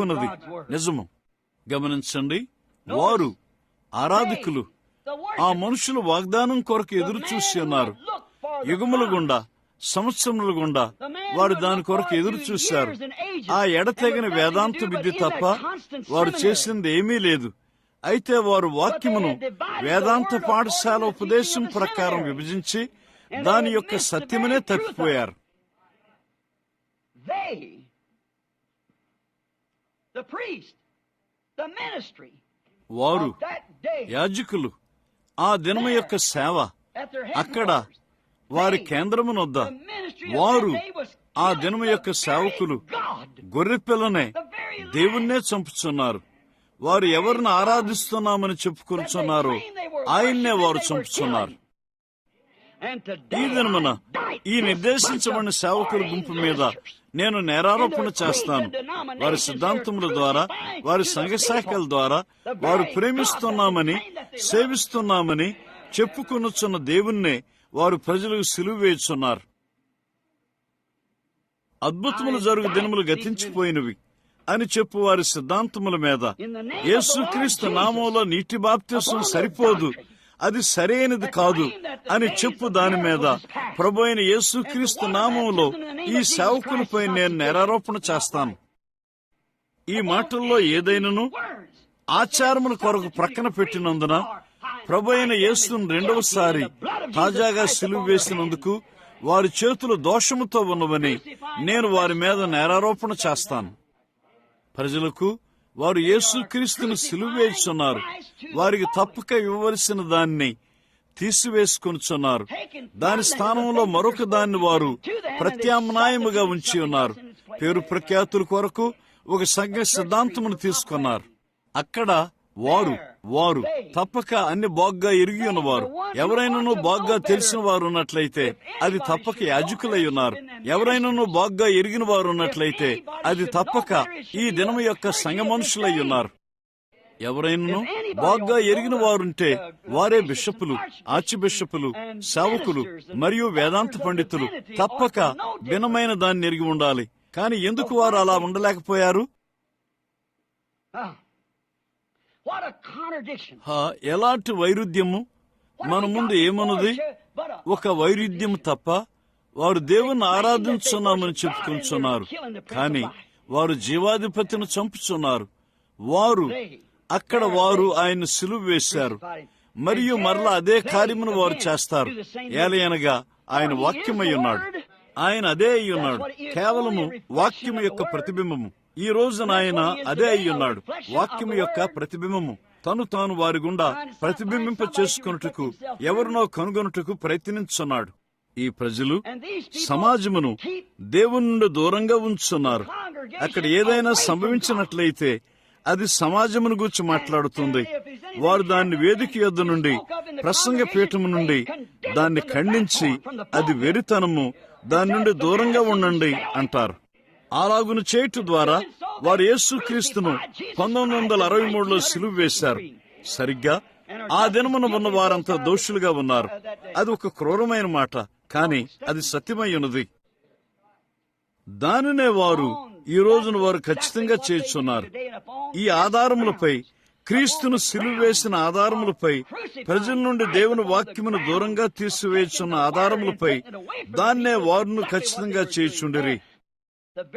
చెప్పుకున్నది. నిజము. గమనించండి వారు ఆరాధకులు. ఆ మనుషులు వాగ్దానం కొరకు ఎదురు చూసి ఉన్నారు యుగముల గుండా సంవత్సరముల గుండా వారు దాని కొరకు ఎదురు చూశారు. ఆ ఎడతెగని వేదాంత విద్య తప్ప వారు చేసింది ఏమీ లేదు. అయితే వారు వాక్యమును వేదాంత పాఠశాల ఉపదేశం ప్రకారం విభజించి దాని యొక్క సత్యమునే తప్పిపోయారు. వారు యాజకులు. ఆ దినము యొక్క సేవ. అక్కడ వారి కేంద్రమునొద్ద వారు ఆ దినము యొక్క సేవకులు గొర్రెపిల్లనే. దేవుణ్ణే చంపుచున్నారు. వారు ఎవరిని ఆరాధిస్తున్నామని చెప్పుకొనుచున్నారో ఆయన్నే వారు చంపుచున్నారు. And ఈ నిర్దేశించబడిన సేవకుల గుంపు మీద. నేను నేరారోపణ చేస్తాను. వారి సిద్ధాంతముల ద్వారా వారి సంఘశాఖల ద్వారా వారు ప్రేమిస్తున్నామని సేవిస్తున్నామని చెప్పుకొనుచున్న దేవుణ్ణే వారు ప్రజలకు సిలువ వేయుచున్నారు. అద్భుతములు జరుగు దినములు గతించిపోయినవి అని చెప్పు వారి సిద్ధాంతముల మీద. యేసుక్రీస్తు నామంలో నీటి బాప్తిసం సరిపోదు. అది సరైనది కాదు అని చెప్పు దాని మీద. ప్రభు అయిన యేసుక్రీస్తు నామంలో ఈ సేవకులపై నేను నేరారోపణ చేస్తాను. ఈ మాటల్లో ఏదైనను ఆచారముల కొరకు ప్రక్కన పెట్టినందున ప్రభు అయిన యేసును రెండవసారి తాజాగా సిలువ వేసినందుకు వారి చేతులు దోషముతో ఉన్నవని నేను వారి మీద నేరారోపణ చేస్తాను. ప్రజలకు వారు యేసుక్రీస్తును సిలువేస్తున్నారు వేయుచున్నారు వారికి తప్పక ఇవ్వవలసిన దాన్ని తీసివేసుకొనుచున్నారు దాని స్థానంలో మరొక దాన్ని వారు ప్రత్యామ్నాయముగా ఉంచి ఉన్నారు. పేరు ప్రఖ్యాతుల కొరకు ఒక సంఘ సిద్ధాంతమును తీసుకున్నారు. అక్కడ వారు వారు తప్పక అన్ని బాగ్గా ఎరిగి ఉన్నవారు. ఎవరైనాను బాగ్గా తెలిసిన వారు ఉన్నట్లయితే అది తప్పక యాజకులై ఉన్నారు. ఎవరైనాను బాగ్గా ఎరిగిన వారు ఉన్నట్లయితే అది తప్పక ఈ దినము యొక్క సంఘ మనుషులై ఉన్నారు. ఎవరైనాను బాగ్గా ఎరిగిన వారుంటే వారే బిషపులు ఆర్చిబిషపులు సేవకులు మరియు వేదాంత పండితులు తప్పక భిన్నమైన దాన్ని ఎరిగి ఉండాలి. కానీ ఎందుకు వారు అలా ఉండలేకపోయారు? ఎలాంటి వైరుధ్యము? మన ముందు ఏమన్నది? ఒక వైరుధ్యం తప్ప వారు దేవుణ్ణి ఆరాధించున్నామని చెప్పుకుంటున్నారు కానీ వారు జీవాధిపతిని చంపుచున్నారు. వారు అక్కడ వారు ఆయన సిలువ వేశారు. మరియు మరలా అదే కార్యమును వారు చేస్తారు. ఏలయనగా ఆయన వాక్యమై ఉన్నాడు. ఆయన అదే అయి ఉన్నాడు. కేవలము వాక్యము యొక్క ప్రతిబింబము. ఈ రోజున ఆయన అదే అయి ఉన్నాడు వాక్యము యొక్క ప్రతిబింబము. తను తాను వారి గుండా ప్రతిబింబింప చేసుకొనుటకు ఎవరినో కనుగొనుటకు ప్రయత్నించున్నాడు. ఈ ప్రజలు సమాజమును దేవుని నుండి దూరంగా ఉంచున్నారు. అక్కడ ఏదైనా సంభవించినట్లయితే అది సమాజమును గురించి మాట్లాడుతుంది. వారు దాన్ని వేదిక యొద్ద నుండి ప్రసంగ పీఠము నుండి దాన్ని ఖండించి అది వెరితనము. దాని నుండి దూరంగా ఉండండి అంటారు. అలాగును చేయటం ద్వారా వారు యేసుక్రీస్తును పంతొమ్మిది వందల అరవై మూడులో సిలువ వేశారు. సరిగ్గా ఆ దినమున ఉన్న వారంతా దోషులుగా ఉన్నారు. అది ఒక క్రూరమైన మాట కానీ అది సత్యమై ఉన్నది దానినే వారు ఈ రోజున వారు ఖచ్చితంగా చేర్చున్నారు ఈ ఆధారములపై క్రీస్తును సిలువ వేసిన ఆధారములపై ప్రజల నుండి దేవుని వాక్యమును దూరంగా తీసివేస్తున్న ఆధారములపై దాన్నే వారును ఖచ్చితంగా చేర్చుండిరి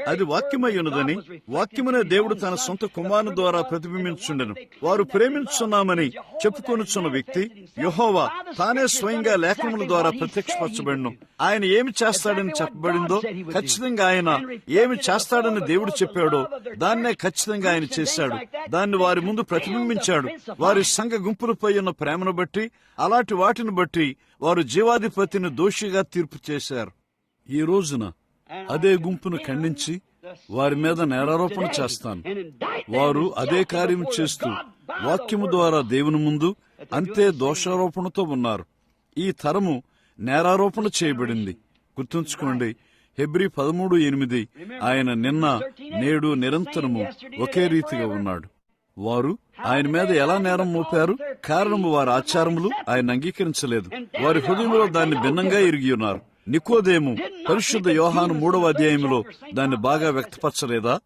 అది వాక్యమై ఉన్నదని వాక్యమునే దేవుడు తన సొంత కుమారుని ద్వారా ప్రతిబింబించుండెను వారు ప్రేమించున్నామని చెప్పుకొనుచున్న వ్యక్తి యహోవా తానే స్వయంగా లేఖనముల ద్వారా ప్రత్యక్షపరచబడిను. ఆయన ఏమి చేస్తాడని చెప్పబడిందో ఖచ్చితంగా ఆయన ఏమి చేస్తాడని దేవుడు చెప్పాడో దాన్నే ఖచ్చితంగా ఆయన చేశాడు. దాన్ని వారి ముందు ప్రతిబింబించాడు. వారి సంఘ గుంపులపై ఉన్న ప్రేమను బట్టి అలాంటి వాటిని బట్టి వారు జీవాధిపతిని దోషిగా తీర్పు చేశారు. ఈ రోజున అదే గుంపును ఖండించి వారి మీద నేరారోపణ చేస్తాను. వారు అదే కార్యం చేస్తూ వాక్యము ద్వారా దేవుని ముందు అంతే దోషారోపణతో ఉన్నారు. ఈ తరము నేరారోపణ చేయబడింది. గుర్తుంచుకోండి హెబ్రి పదమూడు ఎనిమిది ఆయన నిన్న నేడు నిరంతరము ఒకే రీతిగా ఉన్నాడు. వారు ఆయన మీద ఎలా నేరం మోపారు? కారణము వారి ఆచారములు ఆయన అంగీకరించలేదు. వారి హృదయంలో దాన్ని భిన్నంగా ఇరిగి ఉన్నారు. నికోదేము పరిశుద్ధ యోహాను మూడవ అధ్యాయంలో దాన్ని బాగా వ్యక్తపరచలేదా?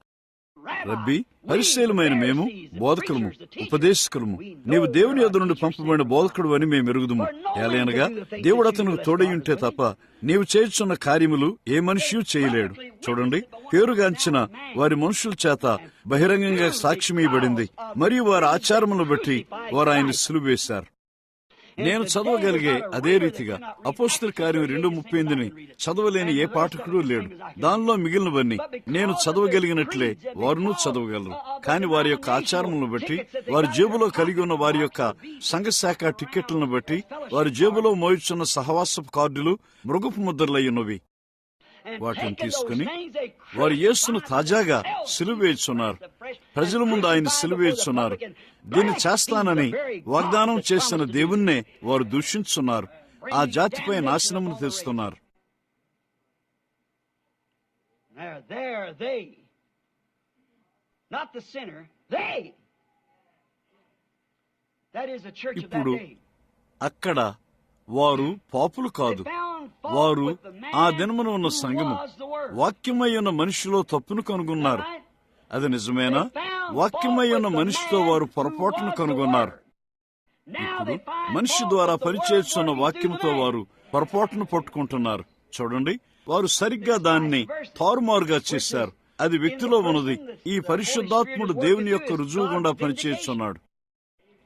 రబ్బీ పరిశీలమైన మేము బోధకులము ఉపదేశకులము. నీవు దేవుని యొద్ద నుండి పంపబడిన బోధకుడు అని మేము ఎరుగుదుము. ఏలైనగా దేవుడు అతనికి తోడై ఉంటే తప్ప నీవు చేయుచున్న కార్యములు ఏ మనిషి చేయలేడు. చూడండి పేరుగాంచిన వారి మనుషుల చేత బహిరంగంగా సాక్ష్యమీయబడింది. మరియు వారి ఆచారములను బట్టి వారు ఆయన సులువు వేశారు నేను చదవగలిగే అదే రీతిగా అపోస్టర్ కార్యం రెండు ముప్పై ఎనిమిదిని చదవలేని ఏ పాఠకుడు లేడు. దానిలో మిగిలినవన్నీ నేను చదవగలిగినట్లే వారును చదవగలరు. కాని వారి యొక్క ఆచారములను బట్టి వారి జేబులో కలిగి ఉన్న వారి యొక్క సంఘశాఖ టిక్కెట్లను బట్టి వారి జేబులో మోయిచున్న సహవాసపు కార్డులు మృగపు ముద్రలయ్యున్నవి వాటిని తీసుకుని వారు యేసును తాజాగా సిలువేస్తున్నారు ప్రజల ముందు ఆయన సిలువేస్తున్నారు దీన్ని చేస్తానని వాగ్దానం చేసిన దేవుణ్ణే వారు దూషించున్నారు. ఆ జాతిపై నాశనమును తెస్తున్నారు. ఇప్పుడు. అక్కడ వారు పాపులు కాదు. వారు ఆ దినమున ఉన్న సంఘము వాక్యమై ఉన్న మనిషిలో తప్పును కనుగొన్నారు. అది నిజమేనా? వాక్యమై ఉన్న మనిషితో వారు పొరపాటును కనుగొన్నారు. ఇప్పుడు మనిషి ద్వారా పనిచేస్తున్న వాక్యంతో వారు పొరపాటును పట్టుకుంటున్నారు. చూడండి వారు సరిగ్గా దాన్ని తారుమారుగా చేశారు. అది వ్యక్తిలో ఉన్నది. ఈ పరిశుద్ధాత్ముడు దేవుని యొక్క రుజువు గుండా పనిచేస్తున్నాడు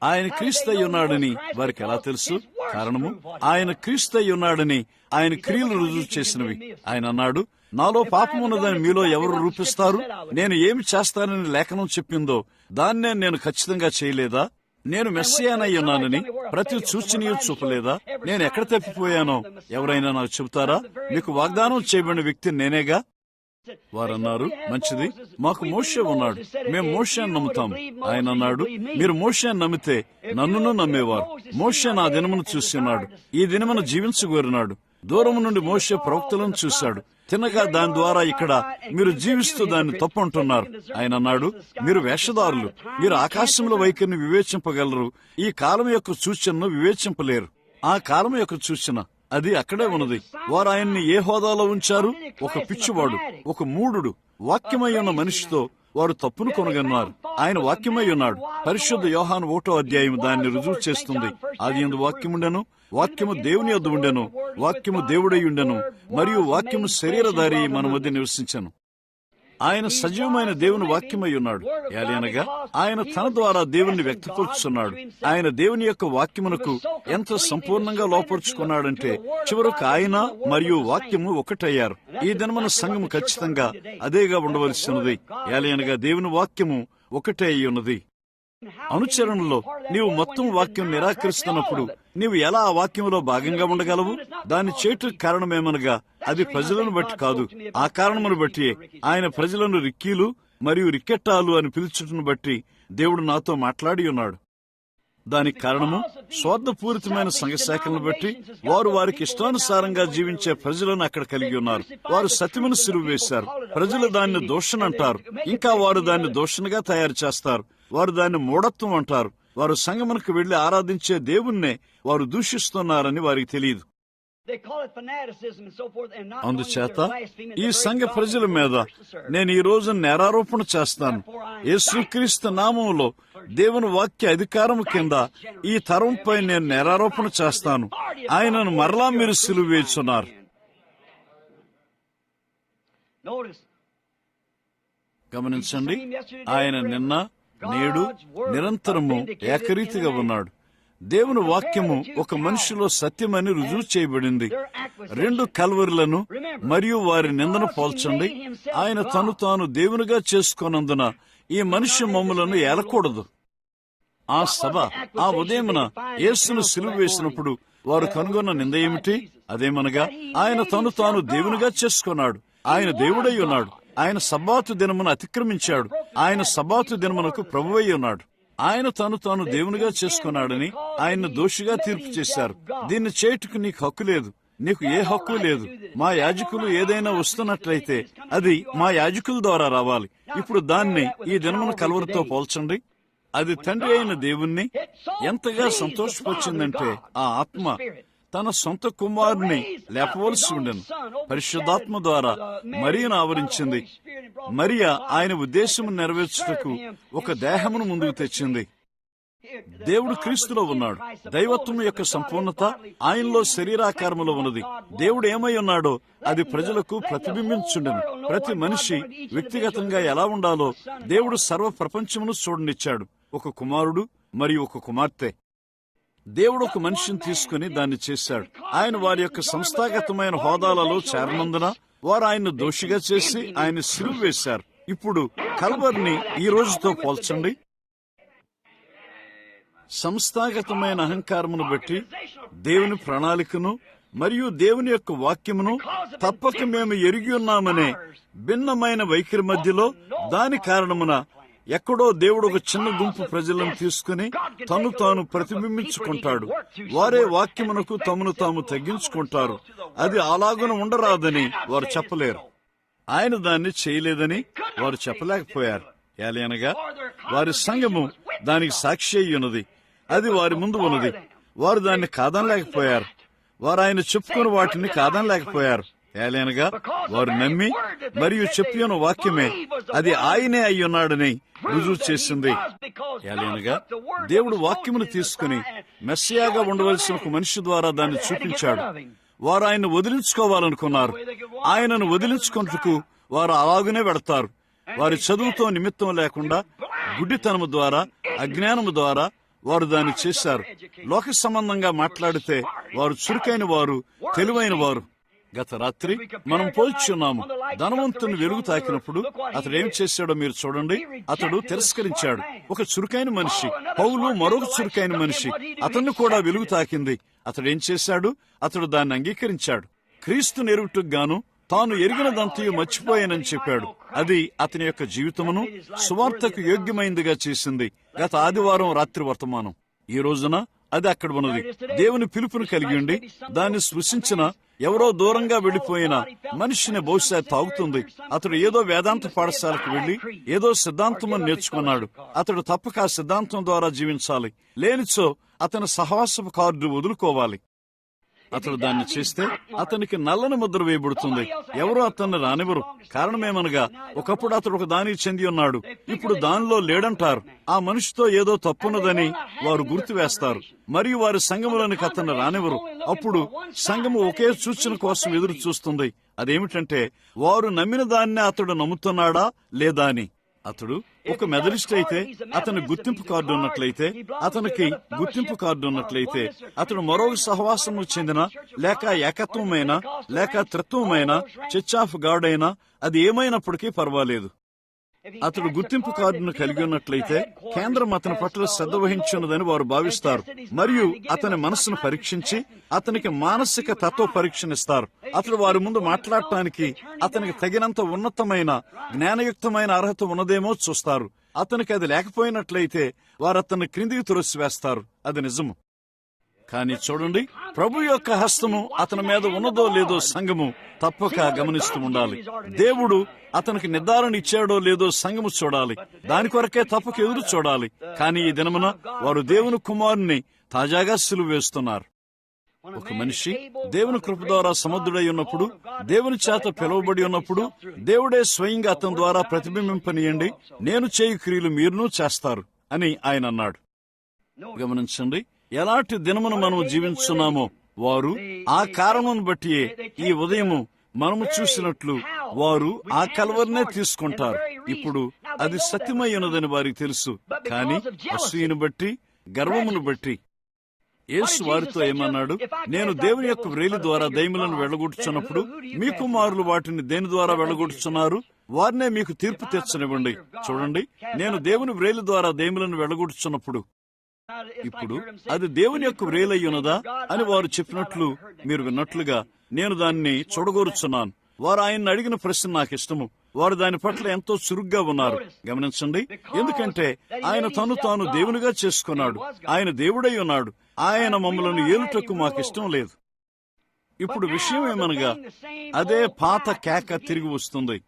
ఆయన క్రీస్తయ్య ఉన్నాడని వారికి ఎలా తెలుసు? కారణము ఆయన క్రీస్తయ్య ఉన్నాడని ఆయన క్రియలు రుజువు చేసినవి. ఆయన అన్నాడు నాలో పాపం ఉన్నదని మీలో ఎవరు రూపిస్తారు? నేను ఏమి చేస్తానని లేఖనం చెప్పిందో దాన్నే నేను ఖచ్చితంగా చేయలేదా? నేను మెస్సియానై ఉన్నానని ప్రతి సూచనీయు చూపలేదా? నేను ఎక్కడ తప్పిపోయానో ఎవరైనా నాకు చెబుతారా? మీకు వాగ్దానం చేయబడిన వ్యక్తి నేనేగా? వారన్నారు మంచిది. మాకు మోషే ఉన్నాడు. మేము మోషేని నమ్ముతాం. ఆయన అన్నాడు మీరు మోషేని నమ్మితే నన్నును నమ్మేవారు. మోషే నా దినమును చూసి ఉన్నాడు ఈ దినమును జీవించగోరినాడు దూరం నుండి మోషే ప్రవక్తలను చూశాడు. తినగా దాని ద్వారా ఇక్కడ మీరు జీవిస్తూ దాన్ని తప్పంటున్నారు. ఆయన అన్నాడు మీరు వేషధారులు. మీరు ఆకాశంలో వైఖరిని వివేచింపగలరు. ఈ కాలం యొక్క సూచనను వివేచింపలేరు. ఆ కాలం యొక్క సూచన అది అక్కడే ఉన్నది. వారు ఆయన్ని ఏ హోదాలో ఉంచారు? ఒక పిచ్చివాడు ఒక మూడు వాక్యమై ఉన్న మనిషితో వారు తప్పును కొనగన్నారు. ఆయన వాక్యమై ఉన్నాడు పరిశుద్ధ యోహాను ఓటో అధ్యాయం దాన్ని రుజువు చేస్తుంది. అది ఎందు వాక్యముండెను? వాక్యము దేవుని యొద్ద ఉండెను. వాక్యము దేవుడై ఉండెను. మరియు వాక్యము శరీరధారి మన మధ్య నివసించను. ఆయన సజీవమైన దేవుని వాక్యమై ఉన్నాడు. ఏలనగా ఆయన తన ద్వారా దేవుణ్ణి వ్యక్తపరుచున్నాడు ఆయన దేవుని యొక్క వాక్యమునకు ఎంత సంపూర్ణంగా లోపరుచుకున్నాడంటే చివరకు ఆయన మరియు వాక్యము ఒకటయ్యారు. ఈ దినమున సంఘము ఖచ్చితంగా అదేగా ఉండవలసినది ఏలయనగా దేవుని వాక్యము ఒకటే అయి ఉన్నది. అనుచరణలో నీవు మొత్తం వాక్యం నిరాకరిస్తున్నప్పుడు నీవు ఎలా ఆ వాక్యంలో భాగంగా ఉండగలవు? దాని చేటు కారణమేమనగా అది ప్రజలను బట్టి కాదు. ఆ కారణమును బట్టి ఆయన ప్రజలను రిక్కీలు మరియు రిక్కెట్టాలు అని పిలుచుటను బట్టి దేవుడు నాతో మాట్లాడి ఉన్నాడు. దానికి కారణము స్వార్థపూరితమైన సంఘశాఖలను బట్టి వారు వారికి ఇష్టానుసారంగా జీవించే ప్రజలను అక్కడ కలిగి ఉన్నారు. వారు సత్యమును సిరువు వేశారు ప్రజలు దాన్ని దోషణ అంటారు. ఇంకా వారు దాన్ని దోషణగా తయారు చేస్తారు. వారు దాన్ని మూఢత్వం అంటారు. వారు సంగమునకు వెళ్ళి ఆరాధించే దేవుణ్ణే వారు దూషిస్తున్నారని వారికి తెలియదు. అందుచేత ఈ సంఘ ప్రజల మీద నేను ఈ రోజు నేరారోపణ చేస్తాను. యేసుక్రీస్తు నామంలో దేవుని వాక్య అధికారము కింద ఈ తరంపై నేను నేరారోపణ చేస్తాను. ఆయనను మరలా మీరు సిలువ వేస్తున్నారు Notice, గమనించండి. ఆయన నిన్న నేడు నిరంతరము ఏకరీతిగా ఉన్నాడు. దేవుని వాక్యము ఒక మనిషిలో సత్యమని రుజువు చేయబడింది. రెండు కల్వరులను మరియు వారి నిందను పోల్చండి. ఆయన తను తాను దేవునిగా చేసుకొనందున ఈ మనిషి మమ్ములను ఏలకూడదు. ఆ సభ ఆ ఉదయమున యేసును సిలువ వేసినప్పుడు వారు కనుగొన్న నింద ఏమిటి? అదేమనగా ఆయన తను తాను దేవునిగా చేసుకున్నాడు. ఆయన దేవుడై ఉన్నాడు. ఆయన సబ్బాతు దినమును అతిక్రమించాడు. ఆయన సబ్బాతు దినమునకు ప్రభువై ఉన్నాడు. ఆయన తను తాను దేవునిగా చేసుకున్నాడని ఆయన్ను దోషిగా తీర్పు చేశారు. దీన్ని చేయుటకు నీకు హక్కు లేదు. నీకు ఏ హక్కు లేదు. మా యాజకులు ఏదైనా వస్తున్నట్లయితే అది మా యాజకుల ద్వారా రావాలి. ఇప్పుడు దాన్ని ఈ దినమున కలవరితో పోల్చండి. అది తండ్రి అయిన దేవుణ్ణి ఎంతగా సంతోషపరిచిందంటే ఆ ఆత్మ తన సొంత కుమారుని లేపవలసి ఉండను. పరిశుద్ధాత్మ ద్వారా మరియను ఆవరించింది. మరియా ఆయన ఉద్దేశం నెరవేర్చుటకు ఒక దేహమును ముందుకు తెచ్చింది. దేవుడు క్రీస్తులో ఉన్నాడు. దైవత్వం యొక్క సంపూర్ణత ఆయనలో శరీరాకారములో ఉన్నది. దేవుడు ఏమై ఉన్నాడో అది ప్రజలకు ప్రతిబింబించుండను. ప్రతి మనిషి వ్యక్తిగతంగా ఎలా ఉండాలో దేవుడు సర్వ ప్రపంచమును చూడనిచ్చాడు. ఒక కుమారుడు మరియు ఒక కుమార్తె. దేవుడు ఒక మనిషిని తీసుకుని దాన్ని చేశాడు. ఆయన వారి యొక్క సంస్థాగతమైన హోదాలలో చేరనందున వారు ఆయన్ను దోషిగా చేసి ఆయన సిలువ వేశారు. ఇప్పుడు కల్వర్ని ఈ రోజుతో పోల్చండి. సంస్థాగతమైన అహంకారమును బట్టి దేవుని ప్రణాళికను మరియు దేవుని యొక్క వాక్యమును తప్పక మేము ఎరిగి ఉన్నామనే భిన్నమైన వైఖరి మధ్యలో దాని కారణమున ఎక్కడో దేవుడు ఒక చిన్న గుంపు ప్రజలను తీసుకుని తను తాను ప్రతిబింబించుకుంటాడు. వారే వాక్యమునకు తమను తాము తగ్గించుకుంటారు. అది అలాగున ఉండరాదని వారు చెప్పలేరు. ఆయన దాన్ని చేయలేదని వారు చెప్పలేకపోయారు. ఏలయనగా వారి సంఘము దానికి సాక్షి అయి ఉన్నది అది వారి ముందు ఉన్నది. వారు దాన్ని కాదనలేకపోయారు. వారు ఆయన చెప్పుకుని వాటిని కాదనలేకపోయారు. ఏలైనగా వారు నమ్మి మరియు చెప్పిన వాక్యమే అది ఆయనే అయి ఉన్నాడని రుజువు చేసింది. ఏలైనగా దేవుడు వాక్యమును తీసుకుని మెస్సియాగా ఉండవలసిన ఒక మనిషి ద్వారా దాన్ని చూపించాడు. వారు ఆయన వదిలించుకోవాలనుకున్నారు. ఆయనను వదిలించుకుంటకు వారు అలాగనే పెడతారు వారి చదువుతో నిమిత్తం లేకుండా గుడ్డితనము ద్వారా అజ్ఞానము ద్వారా వారు దాన్ని చేశారు. లోక సంబంధంగా మాట్లాడితే వారు చురుకైన వారు తెలివైన వారు గత రాత్రి మనం పోల్చున్నాము ధనవంతుని వెలుగు తాకినప్పుడు అతడు ఏం చేశాడో మీరు చూడండి. అతడు తిరస్కరించాడు. ఒక చురుకైన మనిషి. పౌలు మరొక చురుకైన మనిషి. అతన్ని కూడా వెలుగు తాకింది. అతడు ఏం చేశాడు? అతడు దాన్ని అంగీకరించాడు. క్రీస్తు నెరుగుటకు గాను తాను ఎరిగినదంతయు మర్చిపోయానని చెప్పాడు. అది అతని యొక్క జీవితమును సువార్తకు యోగ్యమైందిగా చేసింది. గత ఆదివారం రాత్రి వర్తమానం. ఈ రోజున అది అక్కడ ఉన్నది. దేవుని పిలుపును కలిగి ఉండి దాన్ని సృశించిన ఎవరో దూరంగా వెళ్ళిపోయిన మనిషిని బహుశా తాగుతుంది. అతడు ఏదో వేదాంత పాఠశాలకు వెళ్ళి ఏదో సిద్ధాంతమని నేర్చుకున్నాడు. అతడు తప్పక ఆ సిద్ధాంతం ద్వారా జీవించాలి. లేనిచో అతని సహవాసపు కార్డు వదులుకోవాలి. అతడు దాన్ని చేస్తే అతనికి నల్లని ముద్ర వేయబడుతుంది. ఎవరు అతన్ని రానివ్వరు. కారణమేమనగా ఒకప్పుడు అతడు ఒక దానికి చెంది ఉన్నాడు. ఇప్పుడు దానిలో లేడంటారు. ఆ మనిషితో ఏదో తప్పున్నదని వారు గుర్తు వేస్తారు. మరియు వారి సంఘములోనికి అతన్ని రానివ్వరు. అప్పుడు సంఘము ఒకే సూచన కోసం ఎదురు చూస్తుంది అదేమిటంటే వారు నమ్మిన దాన్నే అతడు నమ్ముతున్నాడా లేదా అని. అతడు ఒక మెదలిస్ట్ అయితే అతని గుర్తింపు కార్డు ఉన్నట్లయితే అతనికి గుర్తింపు కార్డు ఉన్నట్లయితే అతడు మరొక సహవాసము చెందిన లేక ఏకత్వమైన లేక త్రిత్వమైన చర్చ్ ఆఫ్ గాడ్ అయినా అది ఏమైనప్పటికీ పర్వాలేదు. అతడు గుర్తింపు కార్డును కలిగి ఉన్నట్లయితే కేంద్రం అతని పట్ల శ్రద్ధ వహించున్నదని వారు భావిస్తారు. మరియు అతని మనస్సును పరీక్షించి అతనికి మానసిక తత్వ పరీక్షనిస్తారు అతడు వారి ముందు మాట్లాడటానికి అతనికి తగినంత ఉన్నతమైన జ్ఞానయుక్తమైన అర్హత ఉన్నదేమో చూస్తారు. అతనికి అది లేకపోయినట్లయితే వారు అతన్ని క్రిందికి తురసివేస్తారు. అది నిజము. కానీ చూడండి ప్రభు యొక్క హస్తము అతని మీద ఉన్నదో లేదో సంఘము తప్పక గమనిస్తూ ఉండాలి. దేవుడు అతనికి నిర్ధారణ ఇచ్చాడో లేదో సంఘము చూడాలి. దాని కొరకే తప్పక ఎదురు చూడాలి. కానీ ఈ దినమున వారు దేవుని కుమారుని తాజాగా సిలువ వేస్తున్నారు. ఒక మనిషి దేవుని కృప ద్వారా సమర్థుడై ఉన్నప్పుడు దేవుని చేత పిలువబడి ఉన్నప్పుడు దేవుడే స్వయంగా అతని ద్వారా ప్రతిబింబింపనీయండి నేను చేయు క్రియలు మీరునూ చేస్తారు అని ఆయన అన్నాడు. గమనించండి ఎలాంటి దినమును మనం జీవించున్నామో వారు ఆ కారణమును బట్టి ఈ ఉదయము మనము చూసినట్లు వారు ఆ కలవర్నే తీసుకుంటారు. ఇప్పుడు అది సత్యమై ఉన్నదని వారికి తెలుసు. కానీ అసూయను బట్టి గర్వమును బట్టి యేసు వారితో ఏమన్నాడు? నేను దేవుని యొక్క వ్రేలి ద్వారా దైములను వెళ్ళగొట్టుచున్నప్పుడు మీ కుమారులు వాటిని దేని ద్వారా వెళ్ళగొట్టుచున్నారు? వారినే మీకు తీర్పు తెచ్చనివ్వండి చూడండి నేను దేవుని వ్రేలి ద్వారా దైములను వెళ్ళగొట్టుచున్నప్పుడు ఇప్పుడు అది దేవుని యొక్క వ్రేలై ఉన్నదా? అని వారు చెప్పినట్లు మీరు విన్నట్లుగా నేను దాన్ని చూడగోరుచున్నాను. వారు ఆయన్ని అడిగిన ప్రశ్న నాకు ఇష్టము. వారు దాని పట్ల ఎంతో చురుగ్గా ఉన్నారు. గమనించండి. ఎందుకంటే ఆయన తను తాను దేవునిగా చేసుకున్నాడు. ఆయన దేవుడై ఉన్నాడు. ఆయన మమ్మలను ఏలుటకు మాకు ఇష్టం లేదు. ఇప్పుడు విషయం ఏమనగా అదే పాత కేక తిరిగి వస్తుంది.